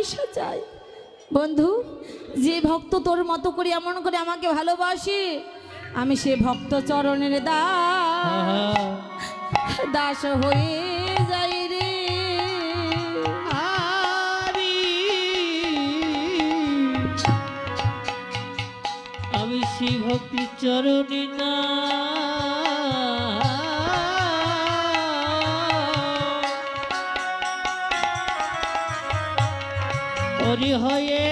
পয়সা চাই। বন্ধু যে ভক্ত তোর মতো করে এমন করে আমাকে ভালোবাসে আমি সে ভক্ত চরণের দাস দাস হয়ে যাই রে। আমি শ্রী ভক্তি চরণে না হরি হয়ে।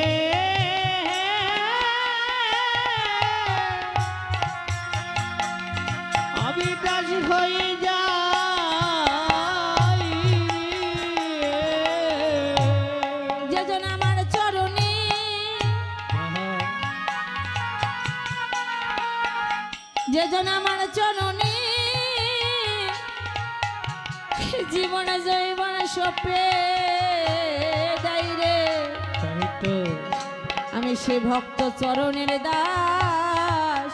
আমি দাস হয়ে যাই। যেজন আমার চরণে। যেজন আমার চরণে। জীবন, জৈবন সপে সে ভক্ত চরণের দাস।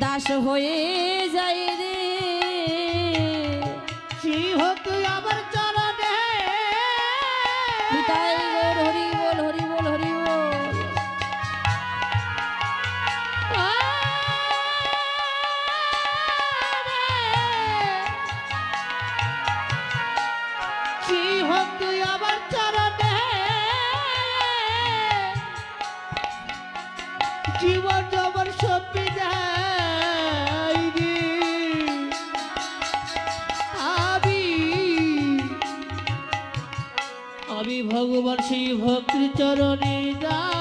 দাস হয়ে যাই ভগবান শ্রী ভক্তি চরণে দাস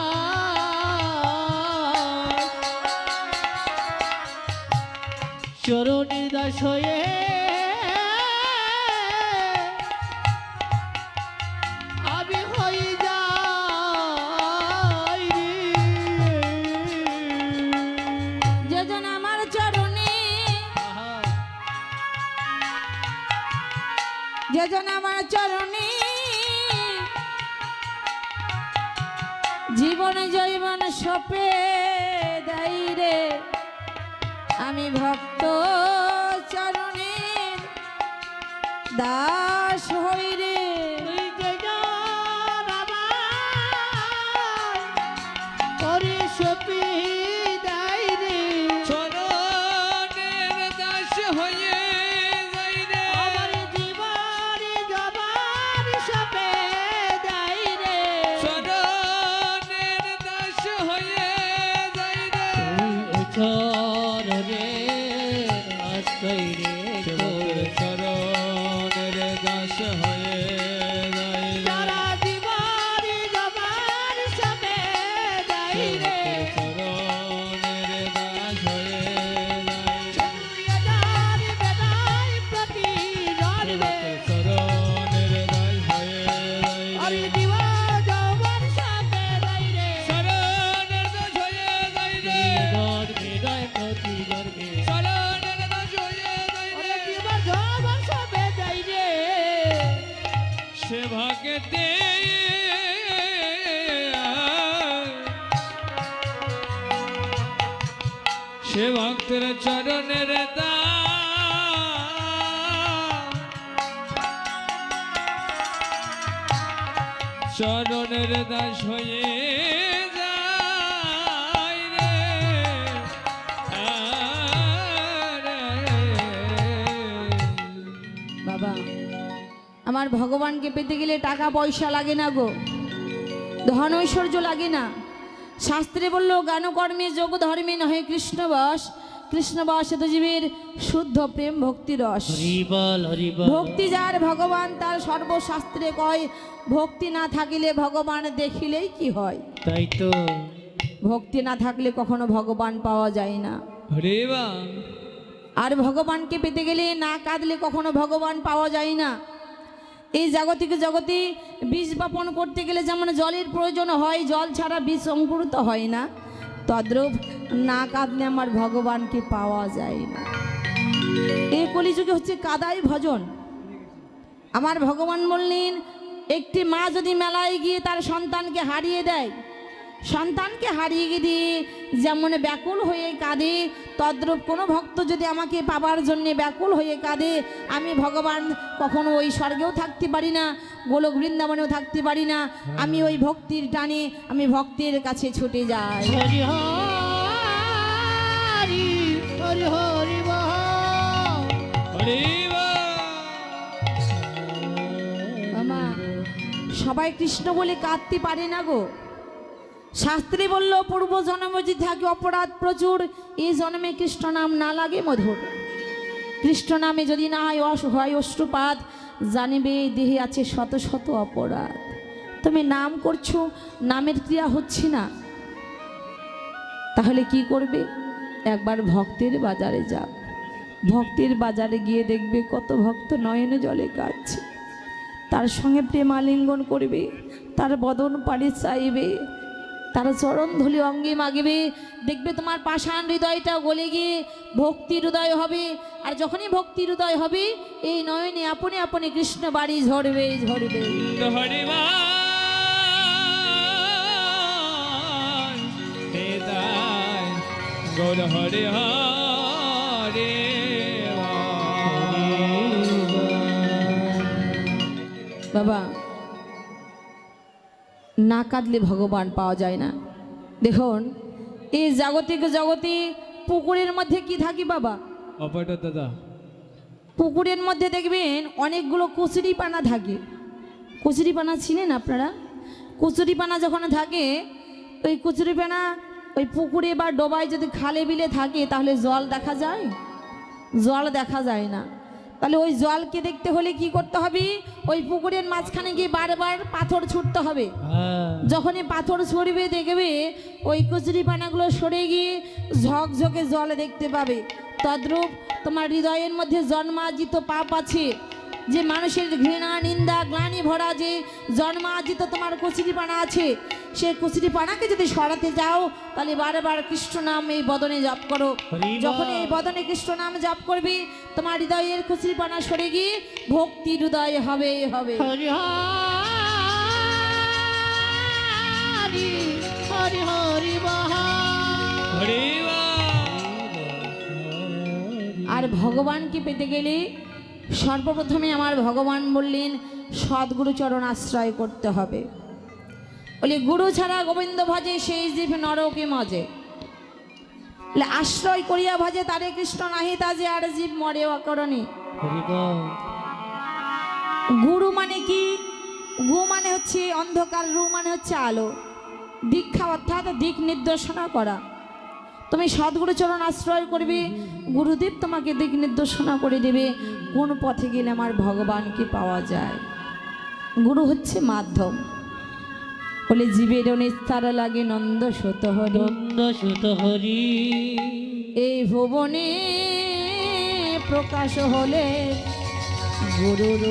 চরণে দাস হয়ে আমি যাই যেজন আমার চরণে যেজন আমার চরণে জীবন জৈবন সপে দাইরে আমি ভক্ত চরণের দাস হই সে ভাগতে সে ভক্তের চরণের দা। চরণের দাস হয়ে আমার ভগবানকে পেতে গেলে টাকা পয়সা লাগে না গো। ধন ঐশ্বর্য লাগে না। শাস্ত্রে বলল জ্ঞানকর্মে যোগ ধর্মে নহে কৃষ্ণবাস। কৃষ্ণবাস জীবের শুদ্ধ প্রেম ভক্তি রস। ভক্তি যার ভগবান তার সর্বশাস্ত্রে কয় ভক্তি না থাকিলে ভগবান দেখিলেই কি হয়? তাই তো। ভক্তি না থাকলে কখনো ভগবান পাওয়া যায় না। আর ভগবানকে পেতে গেলে না কাঁদলে কখনো ভগবান পাওয়া যায় না। এই জাগতিক জগতে বীজ বপন করতে গেলে যেমন জলের প্রয়োজন হয়, জল ছাড়া বীজ অঙ্কুরিত হয় না। তদ্রূপ না কাঁদলে আমার ভগবানকে পাওয়া যায় না। এই কলিযুগে হচ্ছে কাদাই ভজন। আমার ভগবান বললেন, একটি মা যদি মেলায় গিয়ে তার সন্তানকে হারিয়ে দেয় সন্তানকে হারিয়ে গিয়ে যেমন ব্যাকুল হয়ে কাঁদে তদ্রূপ কোনো ভক্ত যদি আমাকে পাবার জন্যে ব্যাকুল হয়ে কাঁদে আমি ভগবান কখনো ওই স্বর্গেও থাকতে পারি না গোলক বৃন্দাবনেও থাকতে পারি না আমি ওই ভক্তির টানে আমি ভক্তের কাছে ছুটে যাই। হরি হরি হরি হরি বল। হরি বল। আমা সবাই কৃষ্ণ বলে কাঁদতে পারে না গো। শাস্ত্রী বলল, পূর্ব জন্মে যদি থাকে অপরাধ প্রচুর, এই জন্মে কৃষ্ণ নাম না লাগে মধুর। কৃষ্ণ নামে যদি না হয় অস, হয় অশ্রুপাত, জানিবে দেহে আছে শত শত অপরাধ। তুমি নাম করছ, নামের ক্রিয়া হচ্ছে না। তাহলে কি করবে? একবার ভক্তের বাজারে যাও। ভক্তের বাজারে গিয়ে দেখবে কত ভক্ত নয়নে জলে কাঁদছে তার সঙ্গে প্রেমালিঙ্গন করবে, তার বদন পাড়ি চাইবে তার চরণ ধুলি অঙ্গে মাগবে। দেখবে তোমার পাষাণ হৃদয়টা গলে গিয়ে ভক্তি হৃদয় হবে। আর যখনই ভক্তি হৃদয় হবে এই নয়নে আপনি আপনি কৃষ্ণ বাড়ি ঝরবে ঝরবে। হরি বল গৌর হরি হরি বাবা না কাঁদলে ভগবান পাওয়া যায় না। দেখুন এই জাগতিক জগতে পুকুরের মধ্যে কি থাকি বাবা? দাদা। পুকুরের মধ্যে দেখবেন অনেকগুলো কচুরি পানা থাকে। কচুরি পানা চিনেন আপনারা? কচুরি পানা যখন থাকে ওই কচুরি পানা ওই পুকুরে বা ডোবায় যদি খালে বিলে থাকে তাহলে জল দেখা যায়? জল দেখা যায় না। তাহলে ওই জলকে দেখতে হলে কি করতে হবে? ওই পুকুরের মাঝখানে গিয়ে বারবার পাথর ছুটতে হবে। হ্যাঁ। যখনই পাথর ছড়বে দেখবে ওই কচুরি পানাগুলো সরে গিয়ে ঝকঝকে জল দেখতে পাবে। তদ্রূপ তোমার হৃদয়ের মধ্যে জন্মাজিত পাপ আছে। যে মানুষের ঘৃণা নিন্দা গ্লানি ভরা যে জন্মার্জিত তোমার কচুরি পানা আছে সে কচুরি পানাকে যদি সরাতে যাও তাহলে বারবার কৃষ্ণ নাম এই বদনে জপ করো। যখন এই বদনে কৃষ্ণ নাম জপ করবি তোমার হৃদয়ের কচুরি পানা সরে গিয়ে ভক্তি হৃদয় হবে হবে। হরি হরি হরি হরি বল হরি বল আর ভগবানকে পেতে গেলে সর্বপ্রথমে আমার ভগবান বললেন, সদ্গুরু চরণ আশ্রয় করতে হবে। বলি, গুরু ছাড়া গোবিন্দ ভজে সেই জীব নরকে মজে। বলে, আশ্রয় করিয়া ভাজে তারে কৃষ্ণ নাহি তাজে আর জীব মরে অকরণে। গুরু মানে কি? গু মানে হচ্ছে অন্ধকার, রু মানে হচ্ছে আলো। দীক্ষা অর্থাৎ দিক নির্দেশনা করা। তুমি সদ্গুরু চরণ আশ্রয় করবে গুরুদেব তোমাকে দিক নির্দেশনা করে দেবে কোন পথে গেলে আমার ভগবানকে পাওয়া যায়? গুরু হচ্ছে মাধ্যম। বলে জীবের নিস্তার লাগে নন্দ সত হরি। নন্দ সুত হরি। এই ভুবনে প্রকাশ হলে গুরুর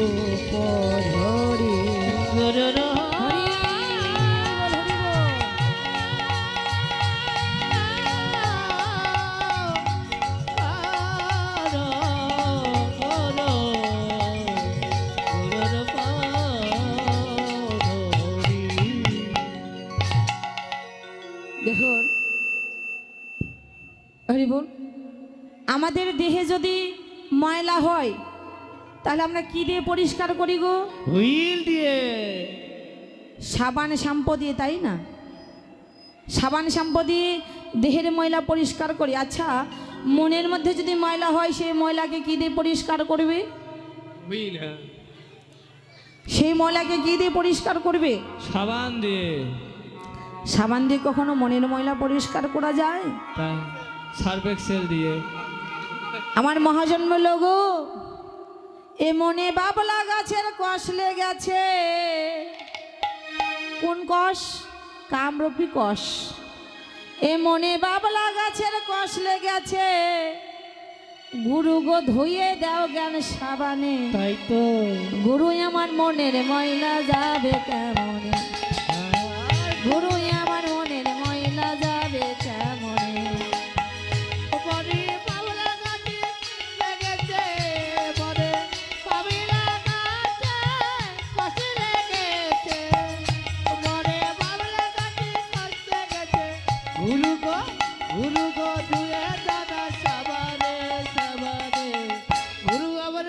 গুরুর হরি। বল, হরি বল। আমাদের দেহে যদি ময়লা হয় তাহলে আমরা কি দিয়ে পরিষ্কার করি গো? হুইল দিয়ে। সাবান শ্যাম্পু দিয়ে তাই না? সাবান শ্যাম্পু দিয়ে দেহের ময়লা পরিষ্কার করি। আচ্ছা মনের মধ্যে যদি ময়লা হয় সেই ময়লাকে কি দিয়ে পরিষ্কার করবে? হ্যাঁ। সেই ময়লাকে কি দিয়ে পরিষ্কার করবে? সাবান দিয়ে। সাবান দিয়ে কখনো মনের ময়লা পরিষ্কার করা যায়? তাই। দিয়ে। আমার মহাজন্ম লোগো এ মনে বাবলা গাছের কষ লেগেছে। কোন কষ? কামরূপী কষ। এ মনে বাবলা গাছের কষ লেগেছে। গুরু গো ধুয়ে দাও জ্ঞান সাবানে। তাই তো। গুরু আমার মনের ময়লা যাবে কেমনে? গুরু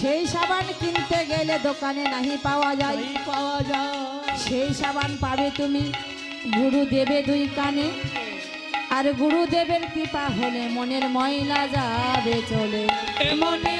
সেই সাবান কিনতে গেলে দোকানে নাহি পাওয়া যায়। পাওয়া যায়। সেই সাবান পাবে তুমি গুরু দেবে দুই কানে। আর গুরুদেবের কৃপা হলে মনের ময়লা যাবে চলে। এমনে